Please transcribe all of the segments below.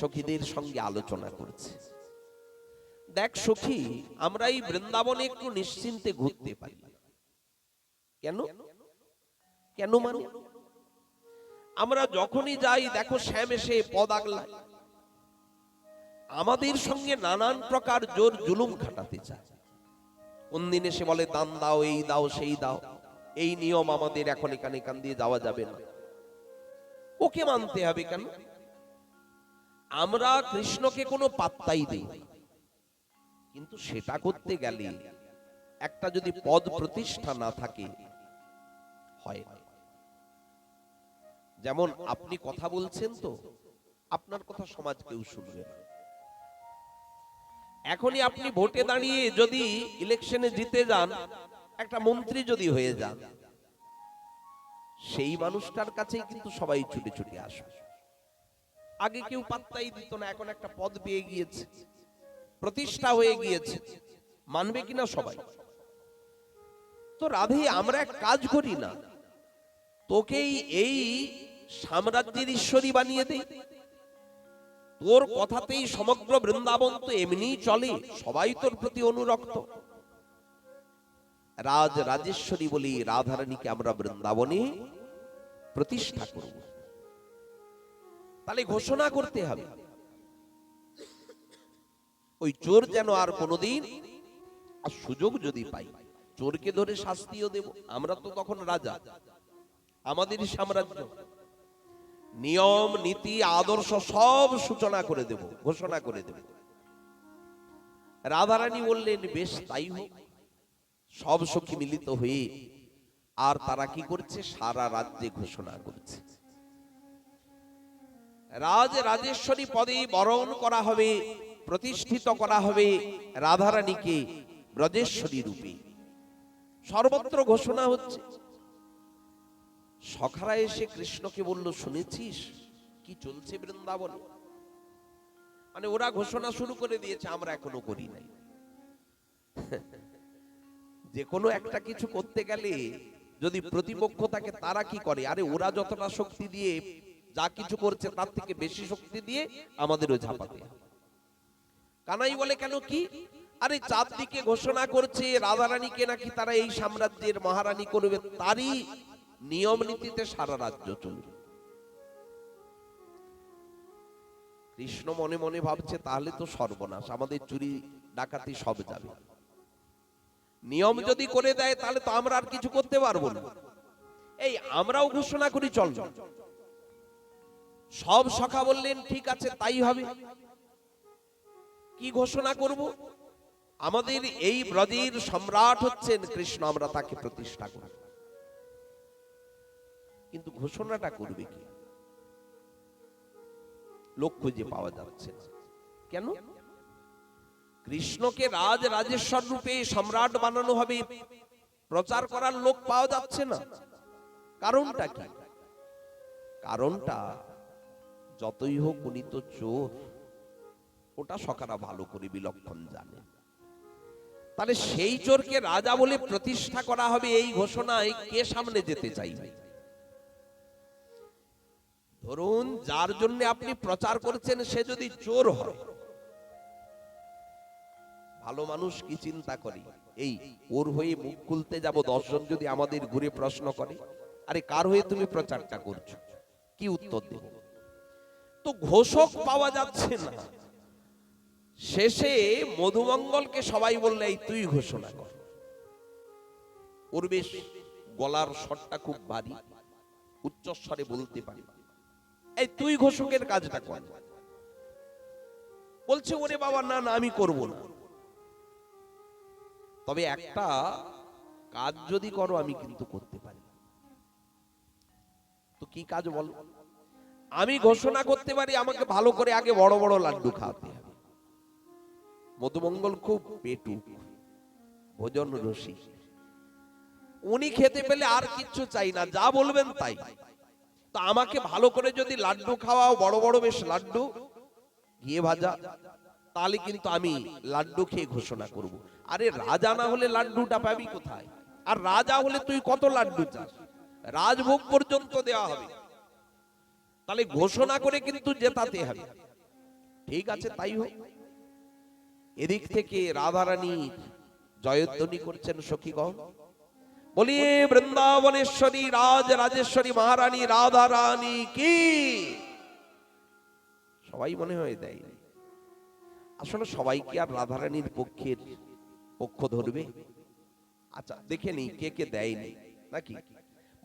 সখীদের সঙ্গে আলোচনা করছে। দেখ সখী, আমরা এই বৃন্দাবনে একটু নিশ্চিন্তে ঘুরতে পারি। কেন? কেন মানে? আমরা যখনই যাই, দেখো শ্যাম এসে পদ আমাদের সঙ্গে নানান প্রকার জোর জুলুম খাটাতে চায়। কোন দিন এসে বলে, দান দাও, এই দাও, সেই দাও। এই নিয়ম আমাদের এখন এখানে এখান দিয়ে যাওয়া যাবে না। ওকে মানতে হবে কেন? আমরা কৃষ্ণকে কোনো পাত্তাই দিই। কিন্তু সেটা করতে গেলে একটা যদি পদ প্রতিষ্ঠা না থাকে, হয়। যেমন আপনি কথা বলছেন তো, আপনার কথা সমাজ কেউ শুনবে না। এখনই আপনি ভোটে দাঁড়িয়ে যদি ইলেকশনে জিতে যান, একটা মন্ত্রী যদি হয়ে যান, সেই মানুষটার কাছেই কিন্তু সবাই ছুটে ছুটে আসবে। আগে কেউ পাত্তাই দিত না এখন একটা পদ পেয়ে গিয়েছে। প্রতিষ্ঠা হয়ে গিয়েছে। মানবে কিনা সবাই? তো রাধে আমরা এক কাজ করি না। তোকেই এই সাম্রাজ্যের ঈশ্বরী বানিয়ে দেই। তোর কথাতেই সমগ্র বৃন্দাবন তো এমনিই চলে। সবাই তোর প্রতি অনুরক্ত। রাজ রাজেশ্বরী বলি রাধারানীকে আমরা বৃন্দাবনে প্রতিষ্ঠা করব। তাহলে ঘোষণা করতে হবে। ওই চোর যেন আর কোনোদিন সুযোগ যদি পাই, চোরকে ধরে শাস্তিও দেব। আমরা তো তখন রাজা আমাদেরই সাম্রাজ্য। নিয়ম, নীতি, আদর্শ সব সূচনা করে দেব, ঘোষণা করে দেব। রাধারানী বললেন, বেশ, তাই হোক। সব সখী মিলিত হয়ে আর তারা কি করছে? সারা রাজ্যে ঘোষণা করছে। রাজ রাজেশ্বরী পদে বরণ করা হবে, প্রতিষ্ঠিত করা হবে রাধারানীকে ব্রজেশ্বরী রূপে। সর্বত্র ঘোষণা হচ্ছে। সখারা এসে কৃষ্ণকে বলল, শুনেছিস? কি চলছে বৃন্দাবন? মানে ওরা ঘোষণা শুরু করে দিয়েছে, আমরা এখনও করি নাই। যে কোনো একটা কিছু করতে গেলে যদি প্রতিপক্ষ তাকে তারা কি করে? আরে ওরা যতটা শক্তি দিয়ে যা কিছু করছে তার থেকে বেশি শক্তি দিয়ে আমাদেরও ঝাঁপাতে কানাই বলে, কেন কি? আরে চারদিকে ঘোষণা করছে, রাধারানীকে নাকি তারা এই সাম্রাজ্যের মহারানী করবে, তারই নিয়ম নীতিতে সারা রাজ্য চলবে। কৃষ্ণ মনে মনে ভাবছে, তাহলে তো সর্বনাশ, আমাদের চুরি ডাকাতি সব যাবে। নিয়ম যদি করে দেয়, তাহলে তো আমরা আর কিছু করতে পারব না। এই আমরাও ঘোষণা করি, চল সব সখা বললেন, ঠিক আছে, তাই হবে। কি ঘোষণা করব? আমাদের এই ব্রজের সম্রাট হচ্ছেন কৃষ্ণ, আমরা তাকে প্রতিষ্ঠা করব কিন্তু ঘোষণাটা করবে কি? লোক খুঁজে পাওয়া যাচ্ছে কেন? কৃষ্ণকে রাজ রাজেশ্বর রূপে সম্রাট বানানো হবে, প্রচার করার লোক পাওয়া যাচ্ছে না। কারণটা কি? কারণটা যতই হোক উনি তো চোর, ওটা সকারা ভালো করে বিলক্ষণ জানে। তাহলে সেই চোরকে রাজা বলে প্রতিষ্ঠা করা হবে এই ঘোষণায় কে সামনে যেতে চাইবে? ধরুন, যার জন্য আপনি প্রচার করছেন, সে যদি চোর হয়। ভালো মানুষ কি চিন্তা করে? এই, ওর হয়ে মুখ খুলতে যাব দশজন যদি আমাদের ঘুরে প্রশ্ন করে। আরে, কার হয়ে তুমি প্রচারটা করছ? কি উত্তর দেব? তো ঘোষক পাওয়া যাচ্ছে না। শেষে মধুমঙ্গলকে সবাই বললে, এই তুই ঘোষণা কর। ওর বেশ গলার স্বরটা খুব ভারী, উচ্চস্বরে বলতে পারি, এই তুই ঘোষকের কাজটা কর। বলছে, ওরে বাবা, না না, আমি করব না। তবে একটা কাজ যদি করো, আমি কিন্তু করতে পারি তো কি কাজ বল? আমি ঘোষণা করতে পারি আমাকে ভালো করে আগে বড় বড় লাড্ডু খাওয়াতে হবে। মধুমঙ্গল খুব পেটু ভোজন রসিক। উনি খেতে পেলে আর কিচ্ছু চাই না যা বলবেন তাই। তো আমাকে ভালো করে যদি লাড্ডু খাওয়াও বড় বড় বেশ লাড্ডু ঘিয়ে ভাজা তাহলে কিন্তু আমি লাড্ডু খেয়ে ঘোষণা করব। আরে রাজা না হলে লাড্ডুটা পাবি কোথায়? আর রাজা হলে তুই কত লাড্ডু চাস? রাজভোগ পর্যন্ত দেওয়া হবে। তাহলে ঘোষণা করে কিন্তু জেতাতে হবে। ঠিক আছে তাই হোক। এদিক থেকে রাধারানী জয়ধ্বনি করছেন সখীগণ। বলিয়ে বৃন্দাবনেশ্বরী রাজ রাজেশ্বরী মহারানী রাধা রানী কি? সবাই মনে হয় দেয়। আসলে সবাই কি আর রাধারানীর পক্ষের পক্ষ ধরবে। আচ্ছা দেখে নি কে কে দেয়নি নাকি?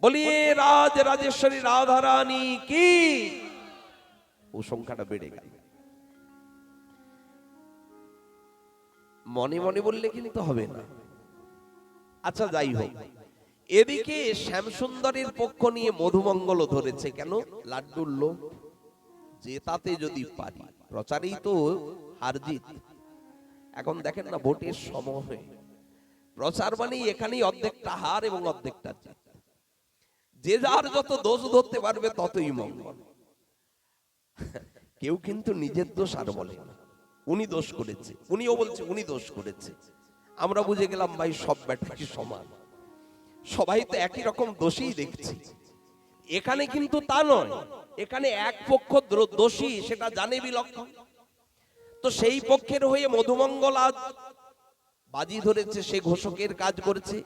বলিয়ে রাজ রাজেশ্বরী রাধা রানী কি? ও সংখ্যাটা বেড়ে গেল। মনে মনে বললে কিন্তু হবে না। আচ্ছা যাই হোক। এদিকে শ্যামসুন্দরীর পক্ষ নিয়ে মধুমঙ্গল ধরেছে কেন? লাড্ডুর লোভ। যে তাতে যদি পারি। প্রচারেই তো হারজিত এখন দেখেন না, ভোটের সময়। প্রচার মানেই এখানেই অর্ধেকটা হার এবং অর্ধেকটা জিত। যে যার যত দোষ ধরতে পারবে ততই মঙ্গল। কেউ কিন্তু নিজের দোষ আর বলে উনি দোষ করেছে, উনিও বলছে উনি দোষ করেছে। আমরা বুঝে গেলাম ভাই সব ব্যাটাকি সমান। সবাই তো একই রকম দোষী দেখছি। এখানে কিন্তু তা নয়। এখানে এক পক্ষ দোষী, সেটা জানে বিলক্ষণ। তো সেই পক্ষের হয়ে মধুমঙ্গল আজ বাজি ধরেছে, সে ঘোষকের কাজ করেছে।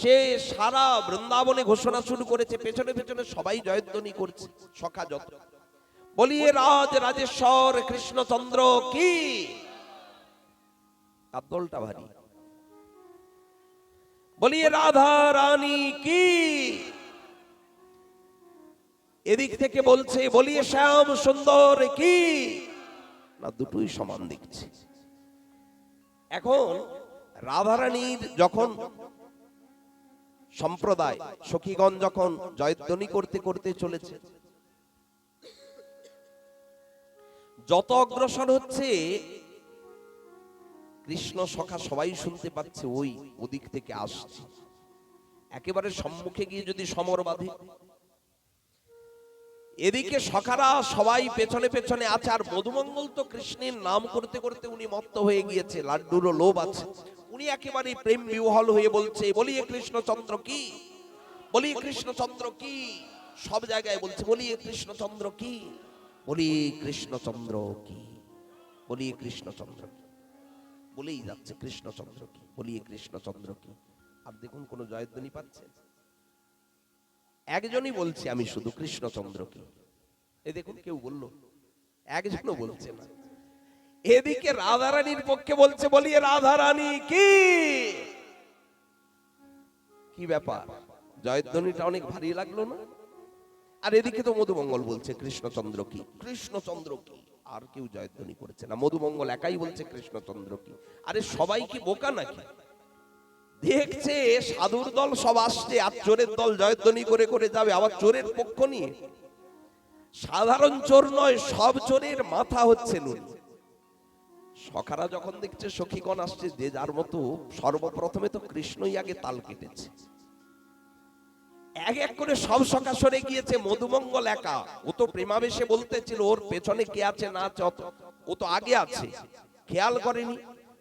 সে সারা বৃন্দাবনে ঘোষণা শুরু করেছে, পেছনে পেছনে সবাই জয়ধ্বনি করছে, সখা যত বলিয়ে রাজ রাজেশ্বর, কৃষ্ণচন্দ্র কি? তার দলটা ভারী। বলিয়ে রাধা রানী কি? এদিক থেকে বলছে, বলিয়ে শ্যাম সুন্দর কি? না, দুটোই সমান দেখছি। এখন রাধারানীর যখন সম্প্রদায়, সখীগণ যখন জয়ধ্বনি করতে করতে চলেছে, যত অগ্রসর হচ্ছে, কৃষ্ণ সখা সবাই শুনতে পাচ্ছে, ওই ওদিক থেকে আসছে। একেবারে সম্মুখে গিয়ে যদি সমর বাঁধে, এদিকে সখারা সবাই পেছনে পেছনে আছে, আর মধুমঙ্গল তো কৃষ্ণের নাম করতে করতে উনি মত্ত হয়ে গিয়েছে, লাড্ডুরও লোভ আছে। উনি একেবারে প্রেম বিহল হয়ে বলছে, বলিয়ে কৃষ্ণচন্দ্র কি? বলিয়ে কৃষ্ণচন্দ্র কি? সব জায়গায় বলছে, বলিয়ে কৃষ্ণচন্দ্র কি? বলিয়ে কৃষ্ণচন্দ্র কি? বলিয়ে কৃষ্ণচন্দ্র কি? বলেই যাচ্ছে, কৃষ্ণচন্দ্র কি? বলিয়ে কৃষ্ণচন্দ্র কি? আর দেখুন, কোন জয়ধ্বনি পাচ্ছে? একজনই বলছে, আমি শুধু কৃষ্ণচন্দ্র কি? এ দেখুন, কেউ বলল, একজনও বলছে না। এদিকে রাধারানীর পক্ষে বলছে, বলিয়ে, রাধারানী, কি? কি ব্যাপার? জয়ধ্বনিটা অনেক ভারী লাগল না? আর এদিকে তো মধুমঙ্গল বলছে, কৃষ্ণচন্দ্র কি? কৃষ্ণচন্দ্র কি? আর কেউ জয়ধ্বনি করেছে না। মধুমঙ্গল একাই বলছে, কৃষ্ণচন্দ্র কি? আরে সবাই কি বোকা নাকি? দেখছে, সাধুর দল সব আসছে, আর চোরের দল জয়ধ্বনি করে করে যাবে, আবার চোরের পক্ষ নিয়ে? সাধারণ চোর নয়, সব চোরের মাথা হচ্ছে নুন। সখারা যখন দেখছে সখীগণ আসছে, যে যার মতো সর্বপ্রথমে তো কৃষ্ণই আগে তাল কেটেছে। এক এক করে সব সখা সরে গিয়েছে, মধুমঙ্গল একা। ও তো প্রেমাবেশে বলতেছিল, ওর পেছনে কে আছে না অত- ও তো আগে আছে, খেয়াল করেনি।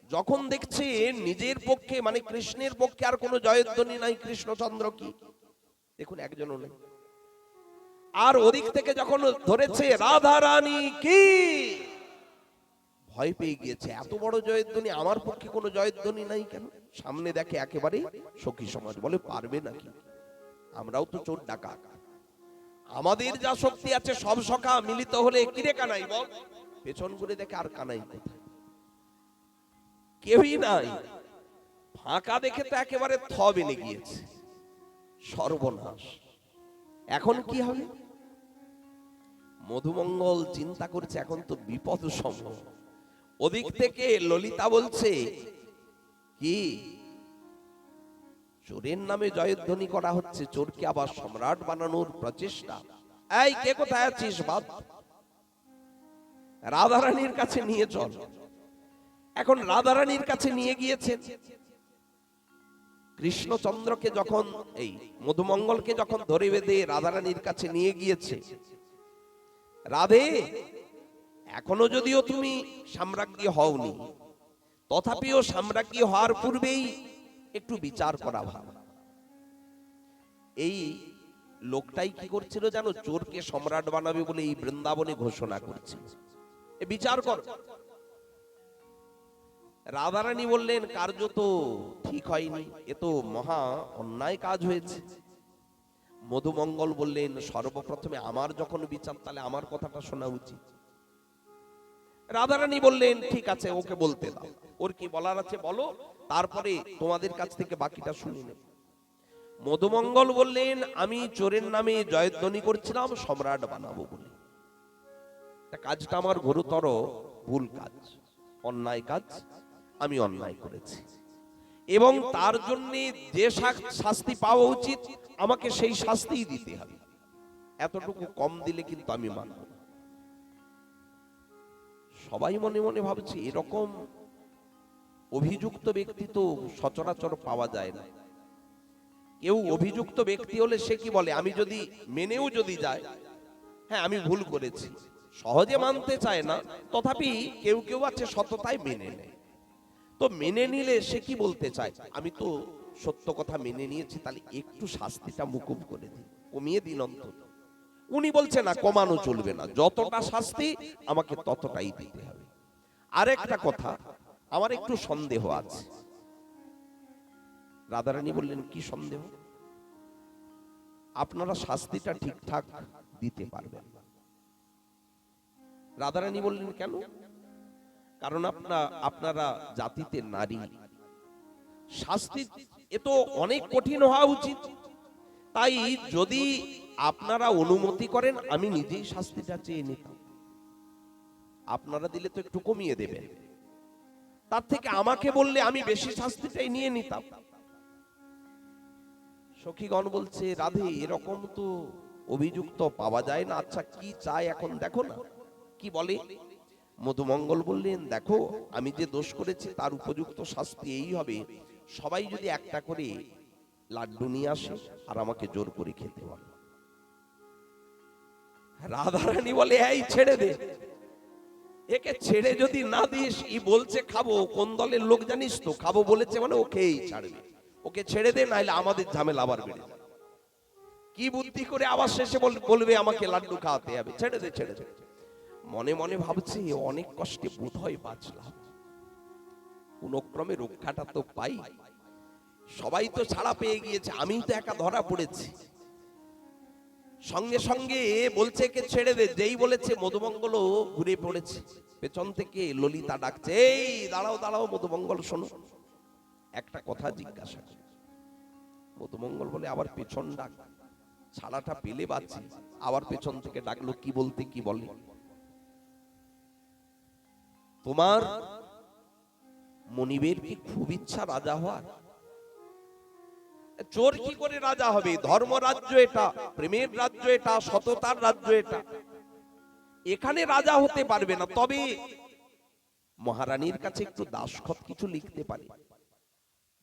যখন দেখছে নিজের পক্ষে মানে কৃষ্ণের পক্ষে আর কোনো জয়ধ্বনি নাই, কৃষ্ণচন্দ্র কি? দেখুন, একজনও নেই। আর ওদিক থেকে যখন ধরেছে রাধা রানী কি? ভয় পেয়ে গিয়েছে। এত বড় জয়ধ্বনি, আমার পক্ষে কোনো জয়ধ্বনি নাই কেন? সামনে দেখে একেবারে সখী সমাজ বলে, পারবে নাকি? আমরাও তো চোর ডাকা আমাদের যা শক্তি আছে, সব সখা মিলিত হলে কিরে কানাই বল? পেছন করে দেখে আর কানাই কেউই নাই। ফাঁকা দেখে তো একেবারে থ বেনে গিয়েছে। সর্বনাশ। এখন কি হবে? মধুমঙ্গল চিন্তা করছে, এখন তো বিপদ সম্ভব। ওদিক থেকে ললিতা বলছে, কি? চোরের নামে জয়ধ্বনি করা হচ্ছে, চোরকে আবার সম্রাট বানানোর প্রচেষ্টা। এই, কে কোথায় আছিস বাপ রাধারানীর কাছে নিয়ে চল। এখন রাধারানীর কাছে নিয়ে গিয়েছেন কৃষ্ণচন্দ্রকে যখন, এই মধুমঙ্গলকে যখন ধরে বেঁধে রাধারানীর কাছে নিয়ে গিয়েছে, রাধে এখনও যদিও তুমি সাম্রাজ্ঞী হওনি, তথাপিও সাম্রাজ্ঞী হওয়ার পূর্বেই একটু বিচার করা ভালো। এই লোকটাই কি করছিল জানো? চোরকে সম্রাট বানাবে বলে এই বৃন্দাবনে ঘোষণা করছিল বিচার কর। রাধারানী বললেন, কার্য তো ঠিক হয়নি, এ তো মহা অন্যায় কাজ হয়েছে। মধুমঙ্গল বললেন, সর্বপ্রথমে আমার যখন বিচার, তাহলে আমার কথাটা শোনা উচিত। রাধারানী বললেন, ঠিক আছে, ওকে বলতে দাও। ওর কি বলার আছে বলো? তারপরে তোমাদের কাছ থেকে বাকিটা শুনে নেব। মধুমঙ্গল বললেন, আমি চোরের নামে জয়ধ্বনি করছিলাম, সম্রাট বানাবো বলে। কাজটা আমার গুরুতর ভুল কাজ, অন্যায় কাজ, আমি অন্যায় করেছি। এবং তার জন্য যে শাস্তি পাওয়া উচিত, আমাকে সেই শাস্তিই দিতে হবে। এতটুকু কম দিলে কিন্তু আমি মানব সবাই মনে মনে ভাবছে, এরকম অভিযুক্ত ব্যক্তি তো সচরাচর পাওয়া যায় না। কেউ অভিযুক্ত ব্যক্তি হলে সে কি বলে, আমি যদি মেনেও যদি যায় হ্যাঁ আমি ভুল করেছি। সহজে মানতে চায় না, তথাপি কেউ কেউ আছে সততায় মেনে নেয়। তো মেনে নিলে সে কি বলতে চায়, আমি তো সত্য কথা মেনে নিয়েছি, তাহলে একটু শাস্তিটা মুকুব করে দিন কমিয়ে দিন অন্তত। উনি বলছে, না, কমানো চলবে না। যতটা শাস্তি আমাকে ততটাই দিতে হবে। আরেকটা কথা, আমার একটু সন্দেহ আছে। রাধারানী বললেন, কি সন্দেহ? আপনারা শাস্তিটা ঠিকঠাক দিতে পারবেন। রাধারানী বললেন, কেন? কারণ আপনা, আপনারা জাতিতে নারী। শাস্তি এ তো অনেক কঠিন হওয়া উচিত। তাই যদি আপনারা অনুমতি করেন, আমি নিজেই শাস্তিটা চেয়ে নিতাম। আপনারা দিলে তো একটু কমিয়ে দেবেন। তার থেকে আমাকে বললে আমি বেশি শাস্তিটাই নিয়ে নিতাম। সখীগণ বলছে, রাধে, এরকম তো অভিযুক্ত পাওয়া যায় না। আচ্ছা কি চাই এখন দেখো না। কি বলে? মধুমঙ্গল বললেন, দেখো, আমি যে দোষ করেছি, তার উপযুক্ত শাস্তি এই হবে। সবাই যদি একটা করে লাড্ডু নিয়ে আসে, আর আমাকে জোর করে খেতে বলে রাধারানী বলে, এই ছেড়ে দে। একে ছেড়ে যদি না দিস, ই বলছে, খাব, কোন দলের লোক জানিস তো? খাব, বলেছে মানে ওকেই ছাড়বে। ওকে ছেড়ে দে, নাইলে আমাদের ঝামেলা আবার বেড়ে যাবে। কি বুদ্ধি করে আবার শেষে বল- বলবে, আমাকে লাড্ডু খাওয়াতে হবে? ছেড়ে দে ছেড়ে দে। মনে মনে ভাবছি অনেক কষ্টে বোধ হয় বাঁচলাম। কোন ক্রমে রক্ষাটা তো পাই। সবাই তো ছাড়া পেয়ে গিয়েছে আমি তো একা ধরা পড়েছি। সঙ্গে সঙ্গে বলছে কে ছেড়ে দে, যেই বলেছে মধুমঙ্গল ঘুরে পড়েছে। পেছন থেকে ললিতা ডাকছে, এই, দাঁড়াও দাঁড়াও মধুমঙ্গল, শোনো। একটা কথা জিজ্ঞাসা মধুমঙ্গল বলে, আবার পেছন ডাক। ছাড়াটা পেলে বাঁচি। আবার পেছন থেকে ডাকলো, কি বলতে, কি বলে? তোমার মনিবের কি খুব ইচ্ছা রাজা হওয়ার? চোর কি করে রাজা হবে? ধর্ম রাজ্য এটা, প্রেমের রাজ্য এটা, সততার রাজ্য এটা। এখানে রাজা হতে পারবে না, তবে মহারানীর কাছে একটু দাসখত কিছু লিখতে পারি।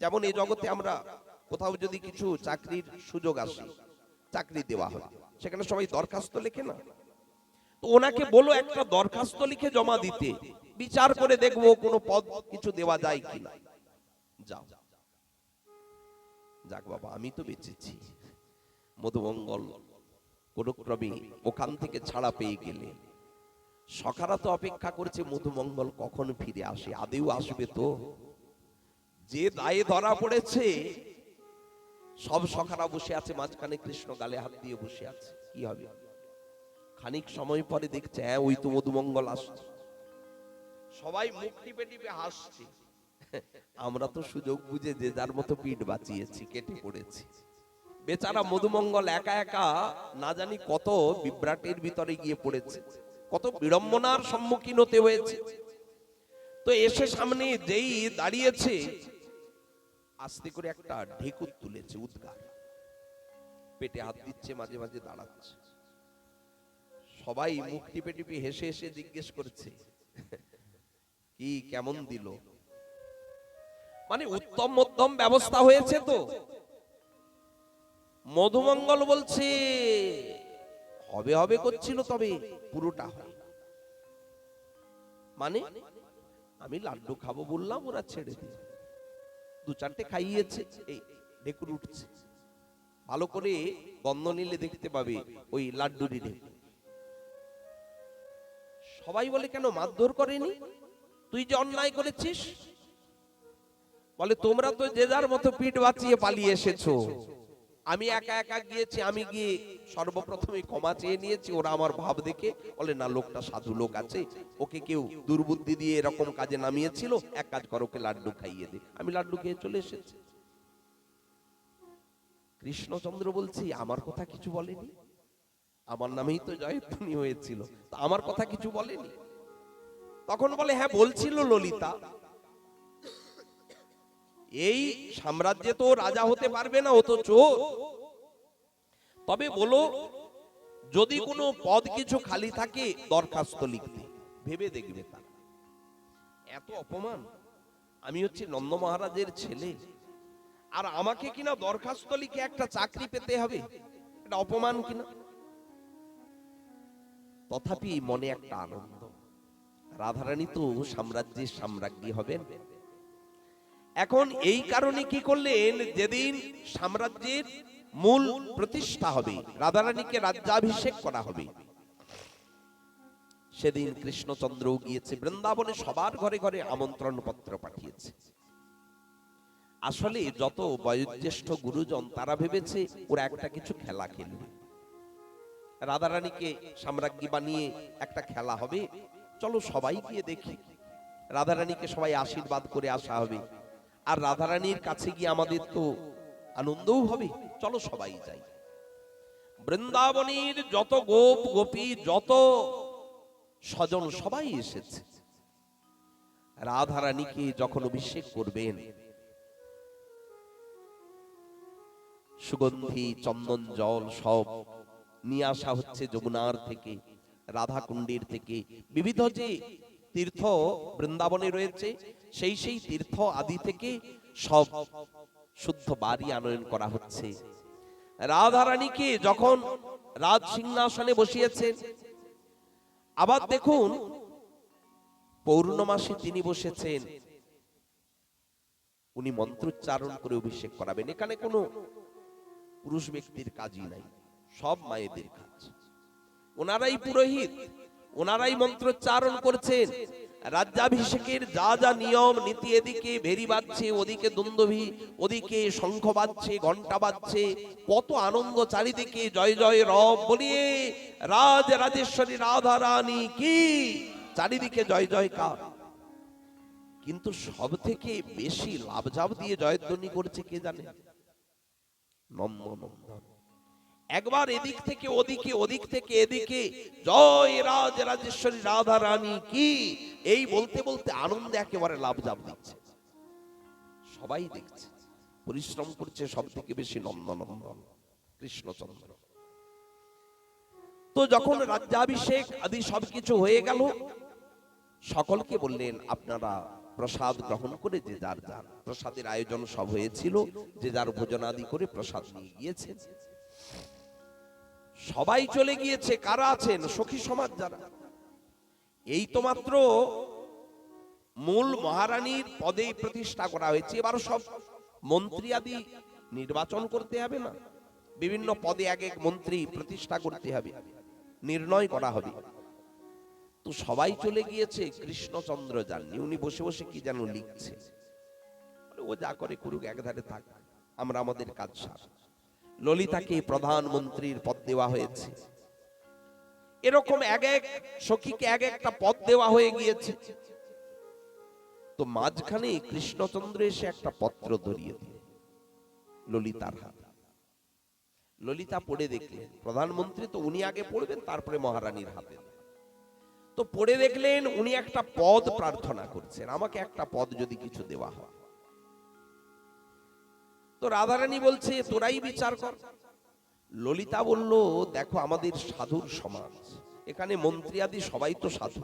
যেমন এই জগতে আমরা কোথাও যদি কিছু চাকরির সুযোগ আসে, চাকরি দেওয়া হয়, সেখানে সবাই দরখাস্ত লেখে না। তো ওনাকে বলো একটা দরখাস্ত লিখে জমা দিতে, বিচার করে দেখব কোনো পদ কিছু দেওয়া যায় কিনা। যাও। যাক বাবা, আমি তো বেঁচেছি। মধুমঙ্গল কোন ক্রমে ওখান থেকে ছাড়া পেয়ে গেলে। সখারা তো অপেক্ষা করছে মধুমঙ্গল কখন ফিরে আসে, আদেও আসবে তো। যে দায়ে ধরা পড়েছে, সব সখারা বসে আছে মাঝখানে, কৃষ্ণ গালে হাত দিয়ে বসে আছে। কি হবে? খানিক সময় পরে দেখছে হ্যাঁ ওই তো মধুমঙ্গল আসছে। সবাই মুখ টিপে টিপে হাসছে। আমরা তো সুযোগ বুঝে যে যার মতো পিঠ বাঁচিয়েছি, কেটে পড়েছি। বেচারা মধুমঙ্গল একা একা না জানি কত বিভ্রাটের ভিতরে গিয়ে পড়েছে, কত বিড়ম্বনার সম্মুখীন হতে হয়েছে। তো এসে সামনে যেই দাঁড়িয়েছে, আস্তে করে একটা ঢেকুর তুলেছে উদ্গার। পেটে হাত দিচ্ছে, মাঝে মাঝে দাঁড়াচ্ছে। সবাই মুখ টিপে টিপে হেসে হেসে জিজ্ঞেস করছে, কি, কেমন দিল? মানে উত্তম মধ্যম ব্যবস্থা হয়েছে তো। মধুমঙ্গল বলছে, হবে হবে করছিল তবে পুরোটা মানে আমি লাড্ডু খাব বললাম, ওরা ছেড়ে দিল। দু চারটে খাইয়েছে, এই ঢেকুর উঠছে। ভালো করে গন্ধ নিলে দেখতে পাবে ওই লাড্ডুরি ঢেকুর সবাই বলে, কেন মারধর করেনি? তুই যে অন্যায় করেছিস বলে, তোমরা তো যে যার মতো পিঠ বাঁচিয়ে পালিয়ে এসেছ। আমি একা একা গিয়েছি, আমি গিয়ে সর্বপ্রথমে ক্ষমা চেয়ে নিয়েছি, ওরা আমার ভাব দেখে বলে, না, লোকটা সাধু লোক আছে, ওকে কেউ দুর্বুদ্ধি দিয়ে এরকম কাজে নামিয়েছিল, এক কাজ করো, ওকে লাড্ডু খাইয়ে দে। আমি লাড্ডু খেয়ে চলে এসেছি। কৃষ্ণচন্দ্র বলছি, আমার কথা কিছু বলেনি? আমার নামেই তো জয়ধ্বনি হয়েছিল। আমার কথা কিছু বলেনি? তখন বলে হ্যাঁ বলছিল ললিতা। এই সাম্রাজ্যে তো রাজা হতে পারবে না ও তো চোর তবে বলো, যদি কোনো পদ কিছু খালি থাকে, দরখাস্ত লিখতে। ভেবে দেখবে তা এত অপমান। আমি হচ্ছে নন্দ মহারাজের ছেলে। আর আমাকে কিনা দরখাস্ত লিখে একটা চাকরি পেতে হবে? এটা অপমান কিনা? তথাপি মনে একটা আনন্দ। রাধারানী তো সাম্রাজ্যের সাম্রাজ্ঞী হবেন। এখন এই কারণে কি করলেন? যেদিন সাম্রাজ্যের মূল প্রতিষ্ঠা হবে রাধারানীকে রাজ্যাভিষেক করা হবে। সেদিন কৃষ্ণচন্দ্র গিয়েছে বৃন্দাবনে সবার ঘরে ঘরে আমন্ত্রণ পত্র পাঠিয়েছে। আসলে যত বয়োজ্যেষ্ঠ গুরুজন তারা ভেবেছে ওরা একটা কিছু খেলা খেলবে। রাধারানীকে সাম্রাজ্ঞী বানিয়ে একটা খেলা হবে। চলো সবাই গিয়ে দেখি। রাধারানীকে সবাই আশীর্বাদ করে আসা হবে। আর রাধারানীর কাছে গিয়ে আমাদের তো আনন্দও হবে। চলো সবাই যাই। বৃন্দাবনীর যত গোপ গোপী, যত স্বজন সবাই এসেছে। রাধারানীকে যখন অভিষেক করবেন, সুগন্ধি, চন্দন, জল সব নিয়ে আসা হচ্ছে যমুনার থেকে রাধা কুণ্ডের থেকে, বিবিধ যে তীর্থ বৃন্দাবনে রয়েছে, সেই সেই তীর্থ আদি থেকে সব শুদ্ধ বাড়ি আনয়ন করা হচ্ছে। রাধারানীকে যখন রাজ সিংহাসনে বসিয়েছেন, আবার দেখুন পৌর্ণমাসে তিনি বসেছেন। উনি মন্ত্রোচ্চারণ করে অভিষেক করাবেন। এখানে কোনো পুরুষ ব্যক্তির কাজই নাই, সব মায়েদের কাজ। ওনারাই পুরোহিত। ওনারাই মন্ত্রোচ্চারণ করছেন। রাজ্যাভিষেকের যা যা নিয়ম, নীতি এদিকে ভেরি বাজছে, ওদিকে দুন্দভি ওদিকে শঙ্খ বাজছে ঘণ্টা বাজছে, কত আনন্দ চারিদিকে, জয় জয় রব বলিয়ে রাজ রাজেশ্বরী রাধা রানী কি? চারিদিকে জয় জয় কার? কিন্তু সব থেকে বেশি লাভজাব দিয়ে জয়ধ্বনি করছে কে জানে? নন্দনন্দন একবার এদিক থেকে ওদিকে, ওদিক থেকে এদিকে। জয় রাজ, রাজেশ্বরী, রাধা রানী কি? এই বলতে বলতে আনন্দে একেবারে লাভ জাপ দিচ্ছে। সবাই দেখছে, পরিশ্রম করছে সব থেকে বেশি নন্দনন্দন, কৃষ্ণচন্দ্র। তো যখন রাজ্যাভিষেক আদি সবকিছু হয়ে গেল, সকলকে বললেন, আপনারা প্রসাদ গ্রহণ করে যে যার যার, প্রসাদের আয়োজন সব হয়েছিল, যে যার ভোজনাদি করে প্রসাদ নিয়ে গিয়েছেন। সবাই চলে গিয়েছে, কারা আছেন? সখী সমাজ যারা। এই তো মাত্র মূল মহারানীর পদে প্রতিষ্ঠা করা হয়েছে। এবার সব মন্ত্রী আদি নির্বাচন করতে হবে না। বিভিন্ন পদে এক এক মন্ত্রী প্রতিষ্ঠা করতে হবে। নির্ণয় করা হবে। তো সবাই চলে গিয়েছে, কৃষ্ণচন্দ্র যাননি উনি বসে বসে কি যেন লিখছে। ও যা করে করুক, একধারে থাক। আমরা আমাদের কাজ সার। ললিতাকে প্রধানমন্ত্রীর পদ দেওয়া হয়েছে। এরকম এক এক সখীকে এক একটা পদ দেওয়া হয়ে গিয়েছে। তো মাঝখানে কৃষ্ণচন্দ্র এসে একটা পত্র ধরিয়ে দিল ললিতার হাত। ললিতা পড়ে দেখলেন, প্রধানমন্ত্রী তো উনি আগে পড়বেন, তারপরে মহারানীর হাতে। তো পড়ে দেখলেন উনি একটা পদ প্রার্থনা করছেন, আমাকে একটা পদ যদি কিছু দেওয়া হয়। তো রাধারানী বলছে, তোরাই বিচার কর। ললিতা বলল, দেখো, আমাদের সাধুর সমাজ। এখানে মন্ত্রী আদি সবাই তো সাধু।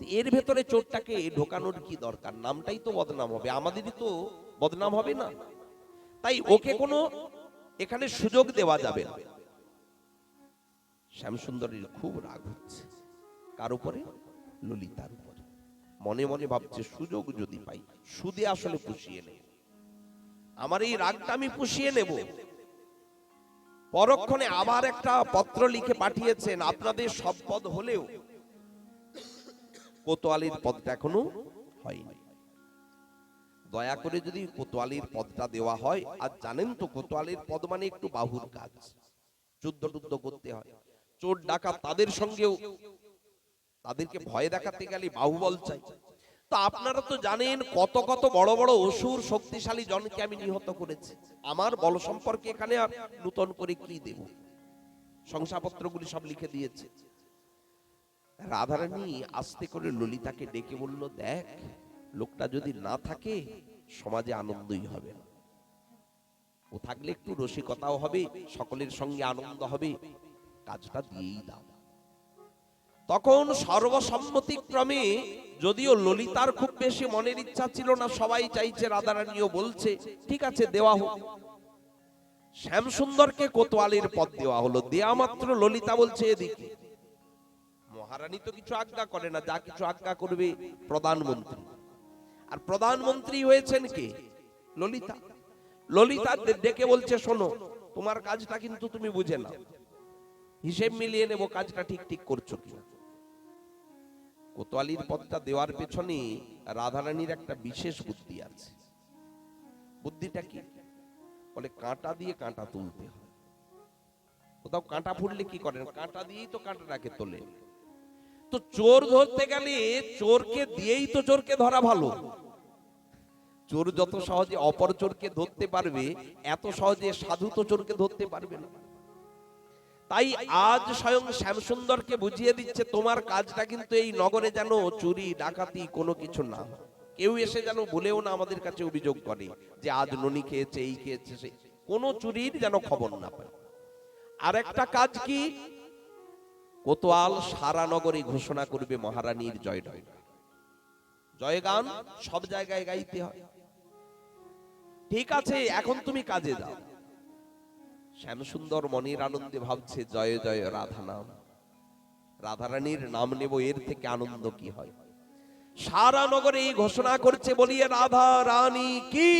এর ভেতরে চোরটাকে ঢোকানোর কি দরকার? নামটাই তো বদনাম হবে। আমাদেরই তো বদনাম হবে না। তাই ওকে কোনো এখানে সুযোগ দেওয়া যাবে না। শ্যামসুন্দরীর খুব রাগ হচ্ছে। কার উপরে? ললিতার উপরে। মনে মনে ভাবছে, সুযোগ যদি পাই, সুদে আসলে পুষিয়ে নেব। আমার এই রাগটা আমি পুষিয়ে নেব। পরক্ষণে আবার একটা পত্র লিখে পাঠিয়েছেন, আপনাদের সব পদ হলেও। কোতোয়ালির পদটা এখনও হয়নি। দয়া করে যদি কোতোয়ালির পদটা দেওয়া হয়, আর জানেন তো কোতোয়ালির পদ মানে একটু বাহুর কাজ, যুদ্ধ টুদ্ধ করতে হয়। চোর ডাকাত তাদের সঙ্গেও, তাদেরকে ভয় দেখাতে গেলে বাহুবল চাই। তো আপনারা তো জানেন কত কত বড় বড় অসুর শক্তিশালী জনকে আমি নিহত করেছি। আমার বল সম্পর্কে এখানে আর নূতন করে কি দেব? শংসাপত্রগুলি সব লিখে দিয়েছে। রাধারানী আস্তে করে ললিতাকে ডেকে বলল, দেখ, লোকটা যদি না থাকে, সমাজে আনন্দই হবে না। ও থাকলে একটু রসিকতাও হবে, সকলের সঙ্গে আনন্দ হবে। কাজটা দিয়েই দাও। তখন সর্বসম্মতিক্রমে যদিও ললিতার খুব বেশি মনের ইচ্ছা ছিল না, সবাই চাইছে রাধারানীও বলছে, ঠিক আছে, দেওয়া হোক। শ্যাম সুন্দরকে কোতোয়ালির পদ দেওয়া হলো। দেয়া মাত্র ললিতা বলছে, এদিকে। মহারানী তো কিছু আজ্ঞা করে না, যা কিছু আজ্ঞা করবে প্রধানমন্ত্রী। আর প্রধানমন্ত্রী হয়েছেন কে? ললিতা। ললিতা ডেকে বলছে, শোনো, তোমার কাজটা কিন্তু তুমি বুঝে না হিসেব মিলিয়ে নেব, কাজটা ঠিক ঠিক করছ কি? কোতোয়ালির পদটা দেওয়ার পেছনে রাধারানীর একটা বিশেষ বুদ্ধি আছে। বুদ্ধিটা কি? বলে কাঁটা দিয়ে কাঁটা তুলতে কোথাও কাঁটা ফুটলে কি করেন কাঁটা দিয়েই তো কাঁটাটাকে তোলে। তো চোর ধরতে গেলে চোরকে দিয়েই তো চোরকে ধরা ভালো। চোর যত সহজে অপর চোরকে ধরতে পারবে, এত সহজে সাধু তো চোরকে ধরতে পারবে না। তাই আজ স্বয়ং শ্যামসুন্দরকে বুঝিয়ে দিচ্ছে তোমার কাজটা কিন্তু এই নগরে যেন চুরি, ডাকাতি কোনো কিছু না। কেউ এসে যেন বলেও না আমাদের কাছে অভিযোগ করে যে আজ ননি খেয়েছে, এই খেয়েছে সেই কোনো চুরির যেন খবর না পায়। আর একটা কাজ কি? কোতোয়াল সারা নগরে ঘোষণা করবে মহারানীর জয় জয় জয়গান সব জায়গায় গাইতে হয়। ঠিক আছে, এখন তুমি কাজে যাও। শ্যামসুন্দর মনের আনন্দে ভাবছে, জয় জয় রাধা নাম রাধারানীর নাম নেব, এর থেকে আনন্দ কি হয়? সারা নগরে এই ঘোষণা করছে, বলিয়ে রাধা রানী কি?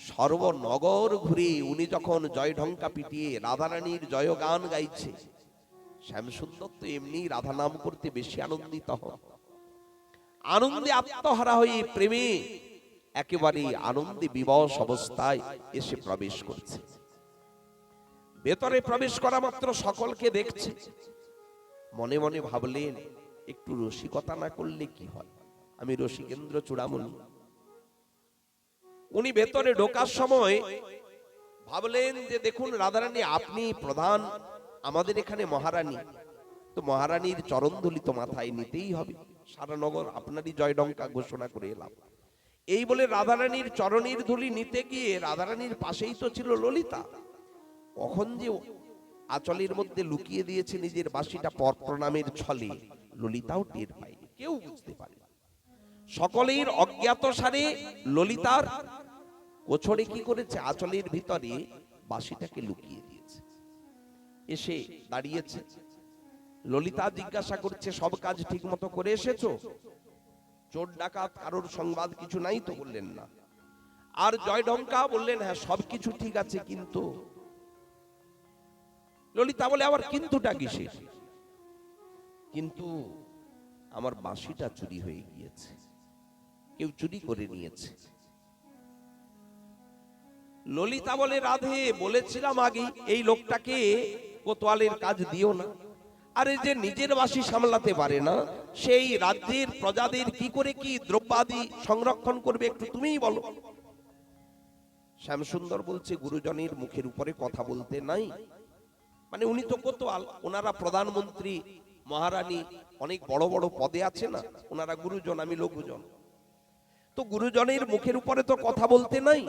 সর্বনগর ঘুরে উনি যখন জয় ঢঙ্কা পিটিয়ে রাধারানীর জয়গান গাইছে শ্যামসুন্দর তো এমনি রাধা নাম করতে বেশি আনন্দিত হন আনন্দে আত্মহারা হয়ে প্রেমে একেবারে আনন্দে বিবশ অবস্থায় এসে প্রবেশ করছে। ভেতরে প্রবেশ করা মাত্র সকলকে দেখছে। মনে মনে ভাবলেন, একটু রসিকতা না করলে কি হয়? আমি রসিকেন্দ্র চূড়ামণি। উনি ভেতরে ঢোকার সময় ভাবলেন যে, দেখুন রাধারানী, আপনি প্রধান, আমাদের এখানে মহারানী। তো মহারানীর চরণধুলি তো মাথায় নিতেই হবে। সারা নগর আপনারই জয়ডঙ্কা ঘোষণা করে এলাম। এই বলে রাধারানীর চরণের ধুলি নিতে গিয়ে রাধারানীর পাশেই তো ছিল ললিতা। কখন যে আচলের মধ্যে লুকিয়ে দিয়েছে নিজের বাসিটা পর প্রণামের ছলে, ললিতাও টের পায়নি, কেউ বুঝতে পারে সকলের অজ্ঞাত সারে ললিতার কোছড়ে কি করেছে? আচলের ভিতরে বাসিটাকে লুকিয়ে দিয়েছে। এসে দাঁড়িয়েছে। ললিতা জিজ্ঞাসা করছে, সব কাজ ঠিক মতো করে এসেছ? চোর ডাকাত, কারোর সংবাদ কিছু নাই তো বললেন না। আর জয় ডঙ্কা বললেন হ্যাঁ সবকিছু ঠিক আছে, কিন্তু ললিতা বলে, আবার কিন্তুটা কিসের? কিন্তু আমার বাঁশিটা চুরি হয়ে গিয়েছে। কেউ চুরি করে নিয়েছে। ললিতা বলে, রাধে, বলেছিলাম আগে এই লোকটাকে কোতোয়ালের কাজ দিও না। আরে যে নিজের বাসি সামলাতে পারে না সেই রাজ্যের প্রজাদের কি করে কি দ্রব্যাদি সংরক্ষণ করবে একটু তুমিই বলো। শ্যামসুন্দর বলছে, গুরুজনের মুখের উপরে কথা বলতে নাই। মানে উনি তো কোতোয়াল, ওনারা প্রধানমন্ত্রী, মহারানী, অনেক বড় বড় পদে আছে না, ওনারা গুরুজন, আমি লঘুজন। তো গুরুজনের মুখের উপরে তো কথা বলতে নাই,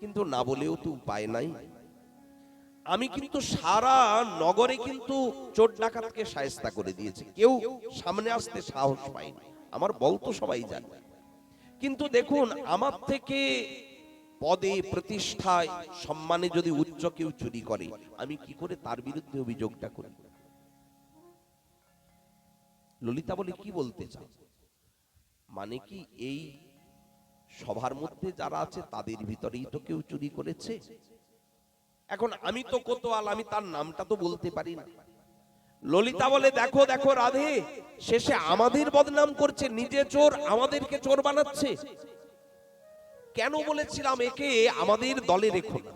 কিন্তু না বলেও তো উপায় নাই। আমি কিন্তু সারা নগরে কিন্তু চোর ডাকাতকে সায়স্তা করে দিয়েছি। কেউ সামনে আসতে সাহস পায়নি। আমার বল তো সবাই জানে। কিন্তু দেখুন আমার থেকে পদে প্রতিষ্ঠায় সম্মানে যদি উচ্চ কেউ চুরি করে আমি কি করে তার বিরুদ্ধে অভিযোগটা করি? ললিতা বলে কি বলতে চাও? মানে কি এই সভার মধ্যে যারা আছে তাদের ভিতরেই তো কেউ চুরি করেছে। এখন আমি তো কোতোয়াল আমি তার নামটা তো বলতে পারি না। ললিতা বলে দেখো দেখো রাধে শেষে আমাদের বদনাম করছে নিজে চোর আমাদেরকে চোর বানাচ্ছে। কেন বলেছিলাম একে আমাদের দলে রেখো না?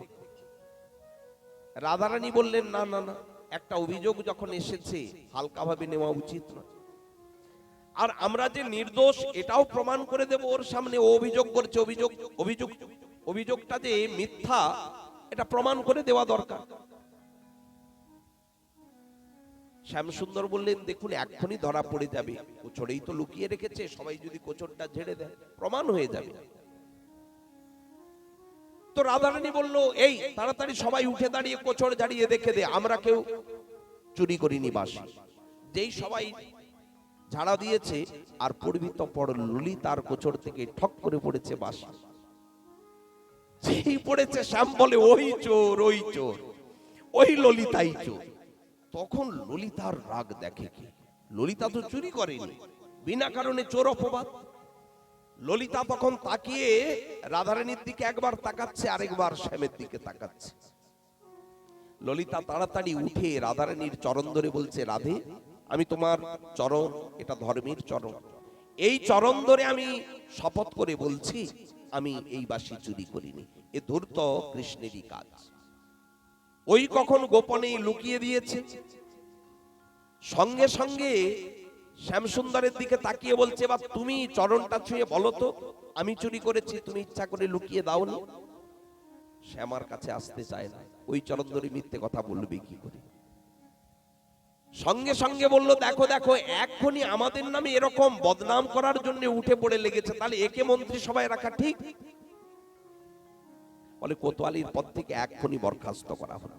রাধারানী বললেন না না না একটা অভিযোগ যখন এসেছে হালকাভাবে নেওয়া উচিত না আর আমরা যে নির্দোষ এটাও প্রমাণ করে দেব ওর সামনে ও অভিযোগ করছে অভিযোগ অভিযোগ অভিযোগটা যে মিথ্যা এটা প্রমাণ করে দেওয়া দরকার। শ্যামসুন্দর বললেন, দেখুন, এক্ষুনি ধরা পড়ে যাবে। কোচড়েই তো লুকিয়ে রেখেছে। সবাই যদি কোচরটা ঝেড়ে দেয়, প্রমাণ হয়ে যাবে। তো রাধারানী বলল, এই, তাড়াতাড়ি সবাই উঠে দাঁড়িয়ে কোচর দাঁড়িয়ে দেখে দে। আমরা কেউ চুরি করিনি, বাসি। যেই সবাই ঝাড়া দিয়েছে, আর পড়বি পড় লুলি তার কোচর থেকে ঠক করে পড়েছে, বাসি। যেই পড়েছে শ্যাম বলে, ওই চোর ওই চোর, ওই ললিতাই চোর। তখন ললিতার রাগ দেখে কি? ললিতা তো চুরি করেনি, বিনা কারণে চোর অপবাদ। ললিতা তখন তাকিয়ে রাধারানীর দিকে একবার তাকাচ্ছে, আরেকবার শ্যামের দিকে তাকাচ্ছে। ললিতা তাড়াতাড়ি উঠে রাধারানীর চরণ ধরে বলছে, রাধে, আমি তোমার চরণ, এটা ধর্মের চরণ। এই চরণ ধরে আমি শপথ করে বলছি, আমি এই বাসি চুরি করিনি। এ ধূর্ত কৃষ্ণেরই কাজ। ওই কখন গোপনে লুকিয়ে দিয়েছে? সঙ্গে সঙ্গে শ্যামসুন্দরের দিকে তাকিয়ে বলছে বা তুমি চরণটা ছুঁয়ে বলো তো, আমি চুরি করেছি, তুমি ইচ্ছা করে লুকিয়ে দাওনি? শ্যামার কাছে আসতে চায় না। ওই চরণ ধরে মিথ্যে কথা বলবে কি করে? সঙ্গে সঙ্গে বলল, দেখো দেখো, এক্ষুনি আমাদের নামে এরকম বদনাম করার জন্য উঠে পড়ে লেগেছে, তাহলে একে মন্ত্রী সবাই রাখা ঠিক? বলে, কোতোয়ালির পদ থেকে এক্ষুনি বরখাস্ত করা হলো।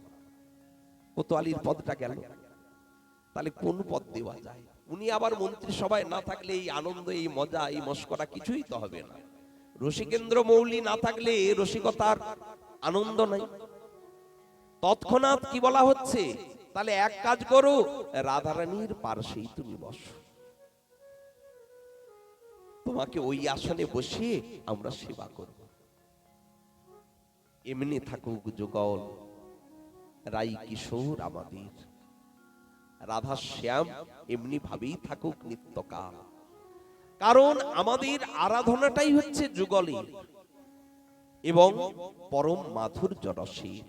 কোতোয়ালির পদটা গেল। তাহলে কোন পদ দেওয়া যায়? উনি আবার মন্ত্রী সভায় না থাকলে এই আনন্দ, এই মজা, এই মস্করা কিছুই তো হবে না। রসিকেন্দ্র মৌলি না থাকলে রসিকতার আনন্দ নাই। তৎক্ষণাৎ কি বলা হচ্ছে? তাহলে এক কাজ করো, রাধারানীর পার্শ্বেই তুমি বসো। তোমাকে ওই আসনে বসিয়ে আমরা সেবা করব। এমনি থাকুক যুগল, রাই কিশোর আমাদের। রাধা শ্যাম এমনি ভাবেই থাকুক নিত্যকাল। কারণ আমাদের আরাধনাটাই হচ্ছে যুগলের এবং পরম মাধুর্য রসের।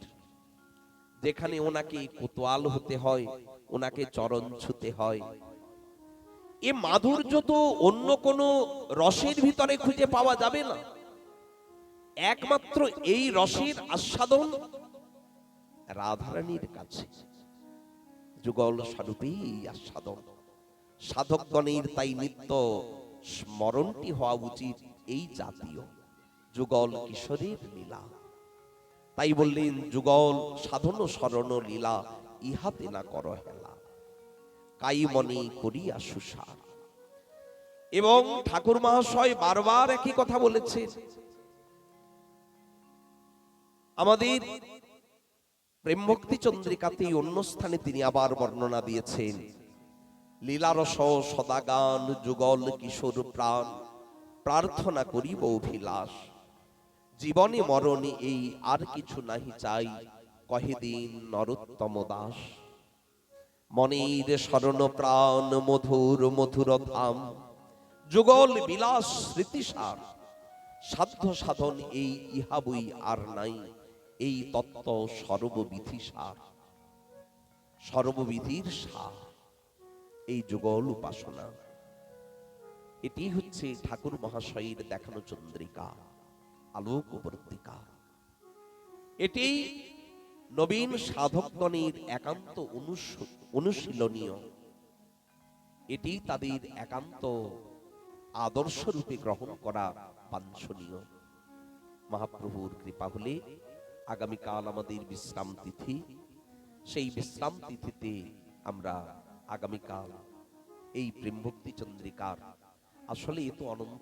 যেখানে ওনাকে কোতোয়াল হতে হয়, ওনাকে চরণ ছুতে হয়। এ মাধুর্য তো অন্য কোনো রসের ভিতরে খুঁজে পাওয়া যাবে না। একমাত্র এই রসের আস্বাদন রাধারানীর কাছে। যুগল স্বরূপেই আস্বাদন। সাধকগণের তাই নিত্য স্মরণটি হওয়া উচিত এই জাতীয় যুগল কিশোরের লীলা। তাই বললেন, যুগল সাধন স্মরণ লীলা, ইহাতে না কর হেলা। কাই মনে করিয়া সুসার? এবং ঠাকুর মহাশয় বারবার একই কথা বলেছেন। আমাদের প্রেম ভক্তি চন্দ্রিকাতে অন্য স্থানে তিনি আবার বর্ণনা দিয়েছেন। লীলারস সদাগান যুগল কিশোর প্রাণ, প্রার্থনা করিব অভিলাষ। জীবনে মরণে এই আর কিছু নাহি চাই, কহে দিন নরোত্তম দাস। মনের স্মরণ প্রাণ, মধুর মধুর ধাম, যুগল বিলাস স্মৃতিসার, সাধ্য সাধন এই ইহা বই আর নাই। এই তত্ত্ব সর্ববিধি সার সর্ববিধির সার এই যুগল উপাসনা। এটি হচ্ছে ঠাকুর মহাশয়ের দেখানো চন্দ্রিকা আলোক বর্তিকা এটি নবীন সাধকগণের একান্ত অনুশীলনীয়। এটি তাদের একান্ত আদর্শ রূপে গ্রহণ করা বাঞ্ছনীয়। মহাপ্রভুর কৃপা হলে আগামীকাল আমাদের বিশ্রাম তিথি। সেই বিশ্রাম তিথিতে আমরা আগামীকাল এই প্রেমভক্তি চন্দ্রিকার। আসলে এ তো অনন্ত